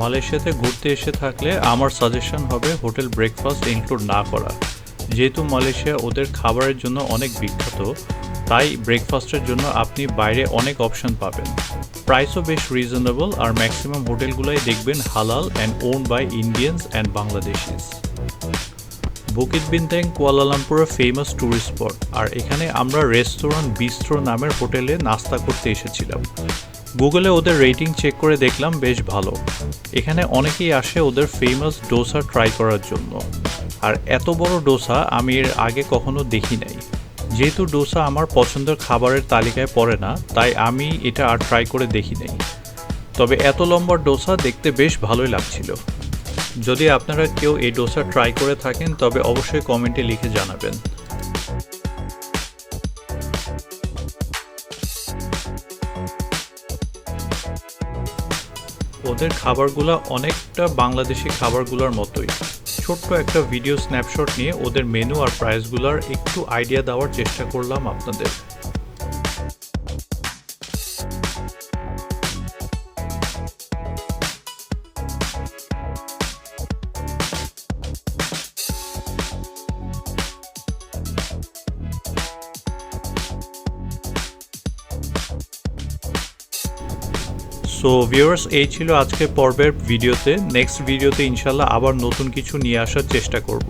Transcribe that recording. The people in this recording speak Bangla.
মালয়েশিয়াতে ঘুরতে এসে থাকলে আমার সাজেশন হবে হোটেল ব্রেকফাস্ট ইনক্লুড না করা। যেহেতু মালয়েশিয়া ওদের খাবারের জন্য অনেক বিখ্যাত, তাই ব্রেকফাস্টের জন্য আপনি বাইরে অনেক অপশন পাবেন। প্রাইসও বেশ রিজনেবল আর ম্যাক্সিমাম হোটেলগুলোই দেখবেন halal and owned by Indians and Bangladeshis Bukit Bintang কুয়ালালামপুরের famous tourist spot আর এখানে আমরা রেস্তোরাঁ বিস্ট্রো নামের হোটেলে নাস্তা করতে এসেছিলাম। গুগলে ওদের রেটিং চেক করে দেখলাম বেশ ভালো। এখানে অনেকেই আসে ওদের ফেমাস ডোসা ট্রাই করার জন্য। আর এত বড় ডোসা আমি এর আগে কখনো দেখি নাই। যেহেতু ডোসা আমার পছন্দের খাবারের তালিকায় পড়ে না, তাই আমি এটা আর ট্রাই করে দেখি নাই। তবে এত লম্বা ডোসা দেখতে বেশ ভালোই লাগছিল। যদি আপনারা কেউ এই ডোসা ট্রাই করে থাকেন, তবে অবশ্যই কমেন্টে লিখে জানাবেন। ওদের খাবারগুলো অনেকটা বাংলাদেশি খাবারগুলোর মতোই। ছোট্ট একটা ভিডিও স্ন্যাপশট নিয়ে ওদের মেনু আর প্রাইসগুলোর একটু আইডিয়া দেওয়ার চেষ্টা করলাম আপনাদের। সো ভিউয়ার্স এই ছিল আজকে পর্বের ভিডিওতে। নেক্সট ভিডিওতে ইনশাল্লাহ আবার নতুন কিছু নিয়ে আসার চেষ্টা করব।